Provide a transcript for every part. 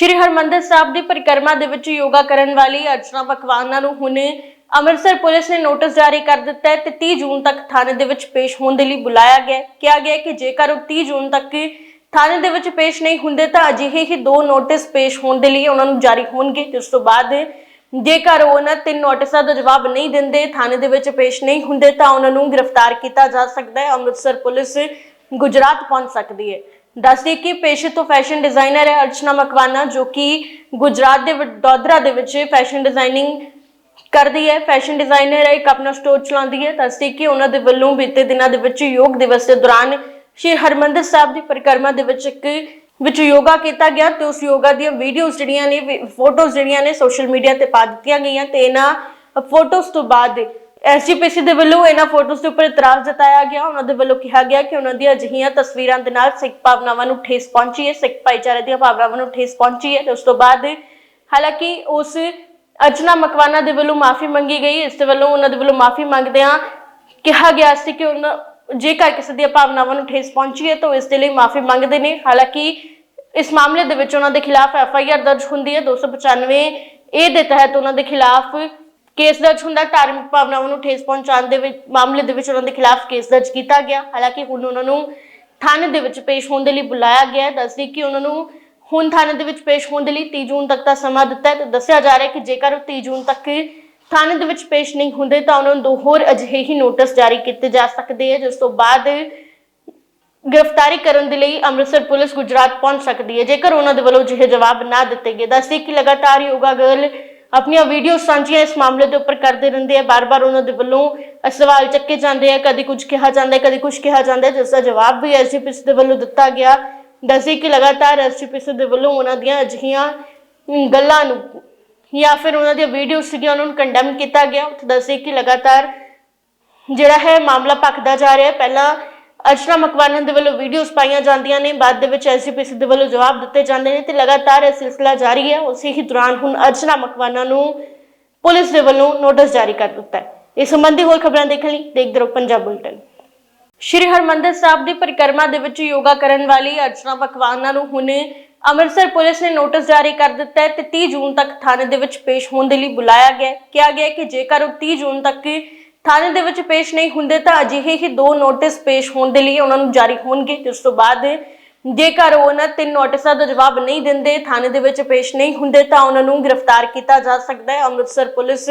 ਸ਼੍ਰੀ ਹਰਮੰਦਰ ਸਾਹਿਬ ਦੀ ਪਰਿਕਰਮਾ ਦੇ ਵਿੱਚ ਯੋਗਾ ਕਰਨ ਵਾਲੀ ਅਰਚਨਾ ਪਕਵਾਨਾਂ ਨੂੰ ਹੁਣ ਅੰਮ੍ਰਿਤਸਰ ਪੁਲਿਸ ਨੇ ਨੋਟਿਸ ਜਾਰੀ ਕਰ ਦਿੱਤਾ ਹੈ ਤੇ 30 ਜੂਨ ਤੱਕ ਥਾਣੇ ਦੇ ਵਿੱਚ ਪੇਸ਼ ਹੋਣ ਦੇ ਲਈ ਬੁਲਾਇਆ ਗਿਆ ਹੈ। ਕਿਹਾ ਗਿਆ ਹੈ ਕਿ ਜੇਕਰ ਉਹ 30 ਜੂਨ ਤੱਕ ਥਾਣੇ ਦੇ ਵਿੱਚ ਪੇਸ਼ ਨਹੀਂ ਹੁੰਦੇ ਤਾਂ ਅਜਿਹੇ ਹੀ ਦੋ ਨੋਟਿਸ ਪੇਸ਼ ਹੋਣ ਦੇ ਲਈ ਉਹਨਾਂ ਨੂੰ ਜਾਰੀ ਹੋਣਗੇ ਤੇ ਉਸ ਤੋਂ ਬਾਅਦ ਜੇਕਰ ਉਹ ਉਹਨਾਂ ਤਿੰਨ ਨੋਟਿਸਾਂ ਦਾ ਜਵਾਬ ਨਹੀਂ ਦਿੰਦੇ, ਥਾਣੇ ਦੇ ਵਿੱਚ ਪੇਸ਼ ਨਹੀਂ ਹੁੰਦੇ ਤਾਂ ਉਹਨਾਂ ਨੂੰ ਗ੍ਰਿਫਤਾਰ ਕੀਤਾ ਜਾ ਸਕਦਾ ਹੈ। ਅੰਮ੍ਰਿਤਸਰ ਪੁਲਿਸ ਗੁਜਰਾਤ ਪਹੁੰਚ ਸਕਦੀ ਹੈ। ਦੱਸਦੇ ਕਿ ਪੇਸ਼ੇ ਤੋਂ ਫੈਸ਼ਨ ਡਿਜ਼ਾਈਨਰ ਹੈ ਅਰਚਨਾ ਮਕਵਾਨਾ, ਜੋ ਕਿ ਗੁਜਰਾਤ ਦੇ ਵਡੋਦਰਾ ਦੇ ਵਿੱਚ ਫੈਸ਼ਨ ਡਿਜ਼ਾਈਨਿੰਗ ਕਰਦੀ ਹੈ। ਫੈਸ਼ਨ ਡਿਜ਼ਾਈਨਰ ਹੈ, ਇੱਕ ਆਪਣਾ ਸਟੋਰ ਚਲਾਉਂਦੀ ਹੈ। ਦੱਸਦੇ ਕਿ ਉਹਨਾਂ ਦੇ ਵੱਲੋਂ ਬੀਤੇ ਦਿਨਾਂ ਦੇ ਵਿੱਚ ਯੋਗ ਦਿਵਸ ਦੇ ਦੌਰਾਨ ਸ਼੍ਰੀ ਹਰਮੰਦਰ ਸਾਹਿਬ ਦੀ ਪਰਿਕਰਮਾ ਦੇ ਵਿੱਚ ਇੱਕ, ਵਿੱਚ ਯੋਗਾ ਕੀਤਾ ਗਿਆ ਤੇ ਉਸ ਯੋਗਾ ਦੀਆਂ ਵੀਡੀਓਜ਼ ਜਿਹੜੀਆਂ ਨੇ ਫੋਟੋਜ਼ ਜਿਹੜੀਆਂ ਨੇ ਸੋਸ਼ਲ ਮੀਡੀਆ ਤੇ ਪਾ ਦਿੱਤੀਆਂ ਗਈਆਂ ਤੇ ਇਹਨਾਂ ਫੋਟੋਜ਼ ਤੋਂ ਬਾਅਦ ਐਸਜੀਪੀਸੀ ਦੇ ਵੱਲੋਂ ਇਹਨਾਂ ਫੋਟੋਜ਼ ਦੇ ਉੱਪਰ ਇਤਰਾਜ਼ ਜਤਾਇਆ ਗਿਆ। ਉਹਨਾਂ ਦੇ ਵੱਲੋਂ ਕਿਹਾ ਗਿਆ ਕਿ ਉਹਨਾਂ ਦੀਆਂ ਅਜਿਹੀਆਂ ਤਸਵੀਰਾਂ ਦੇ ਨਾਲ ਸਿੱਖ ਭਾਵਨਾਵਾਂ ਨੂੰ ਠੇਸ ਪਹੁੰਚੀ ਹੈ, ਸਿੱਖ ਭਾਈਚਾਰੇ ਦੀਆਂ ਭਾਵਨਾਵਾਂ ਨੂੰ ਠੇਸ ਪਹੁੰਚੀ ਹੈ ਉਸ ਤੋਂ ਬਾਅਦ ਹਾਲਾਂਕਿ ਉਸ ਅਰਚਨਾ ਮਕਵਾਨਾ ਦੇ ਵੱਲੋਂ ਮਾਫੀ ਮੰਗੀ ਗਈ। ਇਸ ਦੇ ਵੱਲੋਂ ਉਹਨਾਂ ਦੇ ਵੱਲੋਂ ਮਾਫੀ ਮੰਗਦਿਆਂ ਕਿਹਾ ਗਿਆ ਸੀ ਕਿ ਉਹਨਾਂ ਜੇਕਰ ਕਿਸੇ ਦੀਆਂ ਭਾਵਨਾਵਾਂ ਨੂੰ ਠੇਸ ਪਹੁੰਚੀ ਹੈ ਤਾਂ ਇਸ ਦੇ ਲਈ ਮਾਫੀ ਮੰਗਦੇ ਨੇ। ਹਾਲਾਂਕਿ ਇਸ ਮਾਮਲੇ ਦੇ ਵਿੱਚ ਉਹਨਾਂ ਦੇ ਖਿਲਾਫ ਐਫ ਆਈ ਆਰ ਦਰਜ ਹੁੰਦੀ ਹੈ। 295 ਏ ਦੇ ਤਹਿਤ ਉਹਨਾਂ ਦੇ ਖਿਲਾਫ ਕੇਸ ਦਰਜ ਹੁੰਦਾ, ਧਾਰਮਿਕ ਭਾਵਨਾਵਾਂ ਨੂੰ ਠੇਸ ਪਹੁੰਚਾਉਣ ਦੇ ਵਿੱਚ, ਮਾਮਲੇ ਦੇ ਵਿੱਚ ਉਹਨਾਂ ਦੇ ਖਿਲਾਫ ਕੇਸ ਦਰਜ ਕੀਤਾ ਗਿਆ। ਹਾਲਾਂਕਿ ਹੁਣ ਉਹਨਾਂ ਨੂੰ ਥਾਣੇ ਦੇ ਵਿੱਚ ਪੇਸ਼ ਹੋਣ ਦੇ ਲਈ ਬੁਲਾਇਆ ਗਿਆ ਹੈ। ਦੱਸਦੀ ਕਿ ਉਹਨਾਂ ਨੂੰ ਹੁਣ ਥਾਣੇ ਦੇ ਵਿੱਚ ਪੇਸ਼ ਹੋਣ ਦੇ ਲਈ 30 ਜੂਨ ਤੱਕ ਦਾ ਸਮਾਂ ਦਿੱਤਾ ਹੈ। ਤੇ ਦੱਸਿਆ ਜਾ ਰਿਹਾ ਹੈ ਕਿ ਜੇਕਰ ਉਹ 30 ਜੂਨ ਤੱਕ ਥਾਣੇ ਦੇ ਵਿੱਚ ਪੇਸ਼ ਨਹੀਂ ਹੁੰਦੇ, ਤਾਂ ਉਹਨਾਂ ਨੂੰ ਦੋ ਹੋਰ ਅਜਿਹੇ ਹੀ ਨੋਟਿਸ ਜਾਰੀ ਕੀਤੇ ਜਾ ਸਕਦੇ ਹੈ, ਜਿਸ ਤੋਂ ਬਾਅਦ ਗ੍ਰਿਫਤਾਰੀ ਕਰਨ ਦੇ ਲਈ ਅੰਮ੍ਰਿਤਸਰ ਪੁਲਿਸ ਗੁਜਰਾਤ ਪਹੁੰਚ ਸਕਦੀ ਹੈ। ਜੇਕਰ ਉਹਨਾਂ ਦੇ ਵੱਲੋਂ ਜਿਹੇ ਜਵਾਬ ਨਾ ਦਿੱਤੇ ਗਏ, ਦੱਸਦੇ ਕਿ ਲਗਾਤਾਰ ਯੋਗਾ ਗਰਲ ਆਪਣੀਆਂ ਵੀਡੀਓ ਸਾਂਝੀਆਂ ਇਸ ਮਾਮਲੇ ਦੇ ਉੱਪਰ ਕਰਦੇ ਰਹਿੰਦੇ ਆ। ਬਾਰ-ਬਾਰ ਉਹਨਾਂ ਦੇ ਵੱਲੋਂ ਸਵਾਲ ਚੱਕੇ ਜਾਂਦੇ ਆ। ਕਦੇ ਕੁਝ ਕਿਹਾ ਜਾਂਦਾ ਹੈ, ਕਦੀ ਕੁਝ ਕਿਹਾ ਜਾਂਦਾ ਹੈ, ਜਿਸ ਦਾ ਜਵਾਬ ਵੀ ਐਸਜੀਪੀਸੀ ਦੇ ਵੱਲੋਂ ਦਿੱਤਾ ਗਿਆ। ਦੱਸਦੇ ਕਿ ਲਗਾਤਾਰ ਐਸਜੀਪੀਸੀ ਦੇ ਵੱਲੋਂ ਉਹਨਾਂ ਦੀਆਂ ਅਜਿਹੀਆਂ ਗੱਲਾਂ ਨੂੰ ਜਾਂ ਫਿਰ ਉਹਨਾਂ ਦੀਆਂ ਵੀਡੀਓ ਸੀਗੀਆਂ, ਉਹਨਾਂ ਨੂੰ ਕੰਡੈਮ ਕੀਤਾ ਗਿਆ। ਉੱਥੇ ਦੱਸਦੇ ਕਿ ਲਗਾਤਾਰ ਜਿਹੜਾ ਹੈ, ਮਾਮਲਾ ਭਖਦਾ ਜਾ ਰਿਹਾ ਹੈ। ਪਹਿਲਾਂ ਅਰਚਨਾ ਮਕਵਾਨਾ ਦੇ ਵੱਲੋਂ ਵੀਡੀਓਜ਼ ਪਾਈਆਂ ਜਾਂਦੀਆਂ ਨੇ। ਬਾਅਦ ਦੇ ਵਿੱਚ ਐਸਜੀਪੀਸੀ ਦੇ ਵੱਲੋਂ ਜਵਾਬ ਦਿੱਤੇ ਜਾਂਦੇ ਨੇ ਤੇ ਲਗਾਤਾਰ ਇਹ ਸਿਲਸਿਲਾ ਜਾਰੀ ਹੈ। ਉਸੇ ਹੀ ਦੌਰਾਨ ਹੁਣ ਅਰਚਨਾ ਮਕਵਾਨਾ ਨੂੰ ਪੁਲਿਸ ਦੇ ਵੱਲੋਂ ਨੋਟਿਸ ਜਾਰੀ ਕਰ ਦਿੱਤਾ ਹੈ। ਇਸ ਸੰਬੰਧੀ ਹੋਰ ਖਬਰਾਂ ਦੇਖਣ ਲਈ ਦੇਖਦੇ ਰਹੋ ਪੰਜਾਬ ਬੁਲਟਨ। ਸ਼੍ਰੀ ਹਰਮੰਦਰ ਸਾਹਿਬ ਦੀ ਪਰਿਕਰਮਾ ਦੇ ਵਿੱਚ ਯੋਗਾ ਕਰਨ ਵਾਲੀ ਅਰਚਨਾ ਪਕਵਾਨਾ ਨੂੰ ਹੁਣ ਅੰਮ੍ਰਿਤਸਰ ਪੁਲਿਸ ਨੇ ਨੋਟਿਸ ਜਾਰੀ ਕਰ ਦਿੱਤਾ ਹੈ ਤੇ 30 ਜੂਨ ਤੱਕ ਥਾਣੇ ਦੇ ਵਿੱਚ ਪੇਸ਼ ਹੋਣ ਦੇ ਲਈ ਬੁਲਾਇਆ ਗਿਆ ਹੈ। ਕਿਹਾ ਗਿਆ ਹੈ ਕਿ ਜੇਕਰ ਉਹ 30 ਜੂਨ ਤੱਕ ਥਾਣੇ ਦੇ ਵਿੱਚ ਪੇਸ਼ ਨਹੀਂ ਹੁੰਦੇ ਤਾਂ ਅਜਿਹੇ ਹੀ ਦੋ ਨੋਟਿਸ ਪੇਸ਼ ਹੋਣ ਦੇ ਲਈ ਉਹਨਾਂ ਨੂੰ ਜਾਰੀ ਹੋਣਗੇ ਤੇ ਉਸ ਤੋਂ ਬਾਅਦ ਜੇਕਰ ਉਹਨਾਂ ਤਿੰਨ ਨੋਟਿਸਾਂ ਦਾ ਜਵਾਬ ਨਹੀਂ ਦਿੰਦੇ, ਥਾਣੇ ਦੇ ਵਿੱਚ ਪੇਸ਼ ਨਹੀਂ ਹੁੰਦੇ ਤਾਂ ਉਹਨਾਂ ਨੂੰ ਗ੍ਰਿਫਤਾਰ ਕੀਤਾ ਜਾ ਸਕਦਾ ਹੈ। ਅੰਮ੍ਰਿਤਸਰ ਪੁਲਿਸ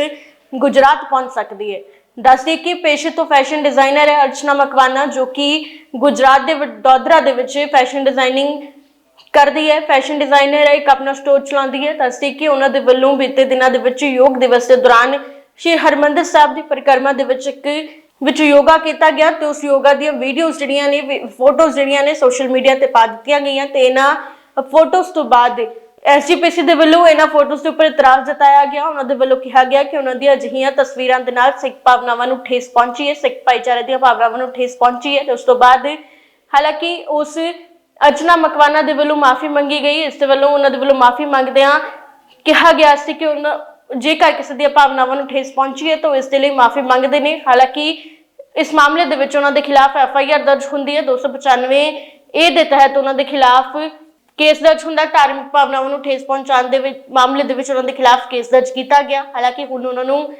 ਗੁਜਰਾਤ ਪਹੁੰਚ ਸਕਦੀ ਹੈ। ਦੱਸਦੇ ਕਿ ਪੇਸ਼ੇ ਤੋਂ ਫੈਸ਼ਨ ਡਿਜ਼ਾਈਨਰ ਹੈ ਅਰਚਨਾ ਮਕਵਾਨਾ, ਜੋ ਕਿ ਗੁਜਰਾਤ ਦੇ ਦੌਦਰਾ ਦੇ ਵਿੱਚ ਫੈਸ਼ਨ ਡਿਜ਼ਾਈਨਿੰਗ ਕਰਦੀ ਹੈ। ਫੈਸ਼ਨ ਡਿਜ਼ਾਈਨਰ ਹੈ, ਇੱਕ ਆਪਣਾ ਸਟੋਰ ਚਲਾਉਂਦੀ ਹੈ। ਦੱਸਦੀ ਕਿ ਉਹਨਾਂ ਦੇ ਵੱਲੋਂ ਬੀਤੇ ਦਿਨਾਂ ਦੇ ਵਿੱਚ ਯੋਗ ਦਿਵਸ ਦੇ ਦੌਰਾਨ ਸ਼੍ਰੀ ਹਰਮੰਦਰ ਸਾਹਿਬ ਦੀ ਪਰਿਕਰਮਾ ਦੇ ਵਿੱਚ ਇੱਕ, ਵਿੱਚ ਯੋਗਾ ਕੀਤਾ ਗਿਆ ਤੇ ਉਸ ਯੋਗਾ ਦੀਆਂ ਵੀਡੀਓਜ਼ ਜਿਹੜੀਆਂ ਨੇ ਫੋਟੋਜ਼ ਜਿਹੜੀਆਂ ਨੇ ਸੋਸ਼ਲ ਮੀਡੀਆ ਤੇ ਪਾ ਦਿੱਤੀਆਂ ਗਈਆਂ ਤੇ ਇਹਨਾਂ ਫੋਟੋਜ਼ ਤੋਂ ਬਾਅਦ ਐਸਜੀਪੀਸੀ ਦੇ ਵੱਲੋਂ ਇਹਨਾਂ ਫੋਟੋਜ਼ ਦੇ ਉੱਪਰ ਇਤਰਾਜ਼ ਜਤਾਇਆ ਗਿਆ। ਉਹਨਾਂ ਦੇ ਵੱਲੋਂ ਕਿਹਾ ਗਿਆ ਕਿ ਉਹਨਾਂ ਦੀਆਂ ਅਜਿਹੀਆਂ ਤਸਵੀਰਾਂ ਦੇ ਨਾਲ ਸਿੱਖ ਭਾਵਨਾਵਾਂ ਨੂੰ ਠੇਸ ਪਹੁੰਚੀ ਹੈ, ਸਿੱਖ ਭਾਈਚਾਰੇ ਦੀਆਂ ਭਾਵਨਾਵਾਂ ਨੂੰ ਠੇਸ ਪਹੁੰਚੀ ਹੈ ਤੇ ਉਸ ਤੋਂ ਬਾਅਦ ਹਾਲਾਂਕਿ ਉਸ ਅਰਚਨਾ ਮਕਵਾਨਾ ਦੇ ਵੱਲੋਂ ਮਾਫੀ ਮੰਗੀ ਗਈ। ਇਸ ਦੇ ਵੱਲੋਂ ਉਹਨਾਂ ਦੇ ਵੱਲੋਂ ਮਾਫੀ ਮੰਗਦਿਆਂ ਕਿਹਾ ਗਿਆ ਸੀ ਕਿ ਉਹਨਾਂ ਜੇਕਰ ਕਿਸੇ ਦੀਆਂ ਭਾਵਨਾਵਾਂ ਨੂੰ ਠੇਸ ਪਹੁੰਚੀ ਹੈ ਤਾਂ ਇਸ ਦੇ ਲਈ ਮਾਫੀ ਮੰਗਦੇ ਨੇ। ਹਾਲਾਂਕਿ ਇਸ ਮਾਮਲੇ ਦੇ ਵਿੱਚ ਉਹਨਾਂ ਦੇ ਖਿਲਾਫ ਐਫ ਆਈ ਆਰ ਦਰਜ ਹੁੰਦੀ ਹੈ 295 ਏ ਦੇ ਤਹਿਤ ਉਹਨਾਂ ਦੇ ਖਿਲਾਫ ਕੇਸ ਦਰਜ ਹੁੰਦਾ। ਧਾਰਮਿਕ ਭਾਵਨਾਵਾਂ ਨੂੰ ਠੇਸ ਪਹੁੰਚਾਉਣ ਦੇ ਵਿੱਚ, ਮਾਮਲੇ ਦੇ ਵਿੱਚ ਉਹਨਾਂ ਦੇ ਖਿਲਾਫ ਕੇਸ ਦਰਜ ਕੀਤਾ ਗਿਆ। ਹਾਲਾਂਕਿ ਹੁਣ ਉਹਨਾਂ ਨੂੰ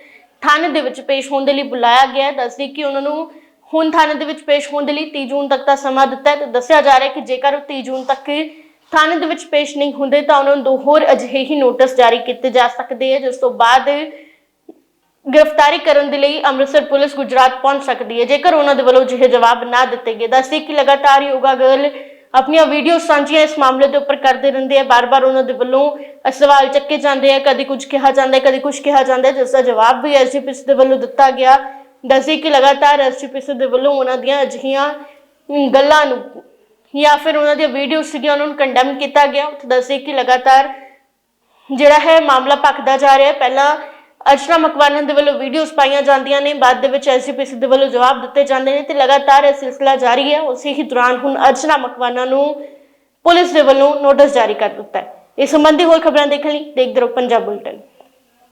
ਥਾਣੇ ਦੇ ਵਿੱਚ ਪੇਸ਼ ਹੋਣ ਦੇ ਲਈ ਬੁਲਾਇਆ ਗਿਆ ਦੱਸਦੀ ਕਿ ਉਹਨਾਂ ਨੂੰ ਹੁਣ ਥਾਣੇ ਦੇ ਵਿੱਚ ਪੇਸ਼ ਹੋਣ ਦੇ ਲਈ 30 ਜੂਨ ਤੱਕ ਦਾ ਸਮਾਂ ਦਿੱਤਾ ਹੈ। ਤੇ ਦੱਸਿਆ ਜਾ ਰਿਹਾ ਹੈ ਕਿ ਜੇਕਰ ਉਹ 30 ਜੂਨ ਤੱਕ ਥਾਣੇ ਦੇ ਵਿੱਚ ਪੇਸ਼ ਨਹੀਂ ਹੁੰਦੇ ਤਾਂ ਉਹਨਾਂ ਨੂੰ ਦੋ ਹੋਰ ਅਜਿਹੇ ਹੀ ਨੋਟਿਸ ਜਾਰੀ ਕੀਤੇ ਜਾ ਸਕਦੇ ਹੈ, ਜਿਸ ਤੋਂ ਬਾਅਦ ਗ੍ਰਿਫਤਾਰੀ ਕਰਨ ਦੇ ਲਈ ਅੰਮ੍ਰਿਤਸਰ ਪੁਲਿਸ ਗੁਜਰਾਤ ਪਹੁੰਚ ਸਕਦੀ ਹੈ। ਜੇਕਰ ਉਹਨਾਂ ਦੇ ਵੱਲੋਂ ਜਿਹੇ ਜਵਾਬ ਨਾ ਦਿੱਤੇ ਗਏ, ਦੱਸਦੇ ਕਿ ਲਗਾਤਾਰ ਯੋਗਾ ਗਰਲ ਆਪਣੀਆਂ ਵੀਡੀਓ ਸਾਂਝੀਆਂ ਇਸ ਮਾਮਲੇ ਦੇ ਉੱਪਰ ਕਰਦੇ ਰਹਿੰਦੇ ਆ ਬਾਰ-ਬਾਰ ਉਹਨਾਂ ਦੇ ਵੱਲੋਂ ਸਵਾਲ ਚੱਕੇ ਜਾਂਦੇ ਆ ਕਦੇ ਕੁਝ ਕਿਹਾ ਜਾਂਦਾ ਹੈ, ਕਦੀ ਕੁਝ ਕਿਹਾ ਜਾਂਦਾ ਹੈ, ਜਿਸ ਦਾ ਜਵਾਬ ਵੀ ਐਸਜੀਪੀਸੀ ਦੇ ਵੱਲੋਂ ਦਿੱਤਾ ਗਿਆ। ਦੱਸਦੇ ਕਿ ਲਗਾਤਾਰ ਐਸਜੀਪੀਸੀ ਦੇ ਵੱਲੋਂ ਉਹਨਾਂ ਦੀਆਂ ਅਜਿਹੀਆਂ ਗੱਲਾਂ ਨੂੰ ਜਾਂ ਫਿਰ ਉਹਨਾਂ ਦੀਆਂ ਵੀਡੀਓ ਸੀਗੀਆਂ, ਉਹਨਾਂ ਨੂੰ ਕੰਡੈਮ ਕੀਤਾ ਗਿਆ। ਉੱਥੇ ਦੱਸਦੇ ਕਿ ਲਗਾਤਾਰ ਜਿਹੜਾ ਹੈ ਮਾਮਲਾ ਭਖਦਾ ਜਾ ਰਿਹਾ ਹੈ। ਪਹਿਲਾਂ ਅਰਚਨਾ ਮਕਵਾਨਾ ਦੇ ਵੱਲੋਂ ਵੀਡੀਓਜ਼ ਪਾਈਆਂ ਜਾਂਦੀਆਂ ਨੇ, ਬਾਅਦ ਦੇ ਵਿੱਚ ਐਸਜੀਪੀਸੀ ਦੇ ਵੱਲੋਂ ਜਵਾਬ ਦਿੱਤੇ ਜਾਂਦੇ ਨੇ ਤੇ ਲਗਾਤਾਰ ਇਹ ਸਿਲਸਿਲਾ ਜਾਰੀ ਹੈ। ਉਸੇ ਹੀ ਦੌਰਾਨ ਹੁਣ ਅਰਚਨਾ ਮਕਵਾਨਾ ਨੂੰ ਪੁਲਿਸ ਦੇ ਵੱਲੋਂ ਨੋਟਿਸ ਜਾਰੀ ਕਰ ਦਿੱਤਾ ਹੈ। ਇਸ ਸੰਬੰਧੀ ਹੋਰ ਖਬਰਾਂ ਦੇਖਣ ਲਈ ਦੇਖਦੇ ਰਹੋ ਪੰਜਾਬ ਬੁਲਟਨ।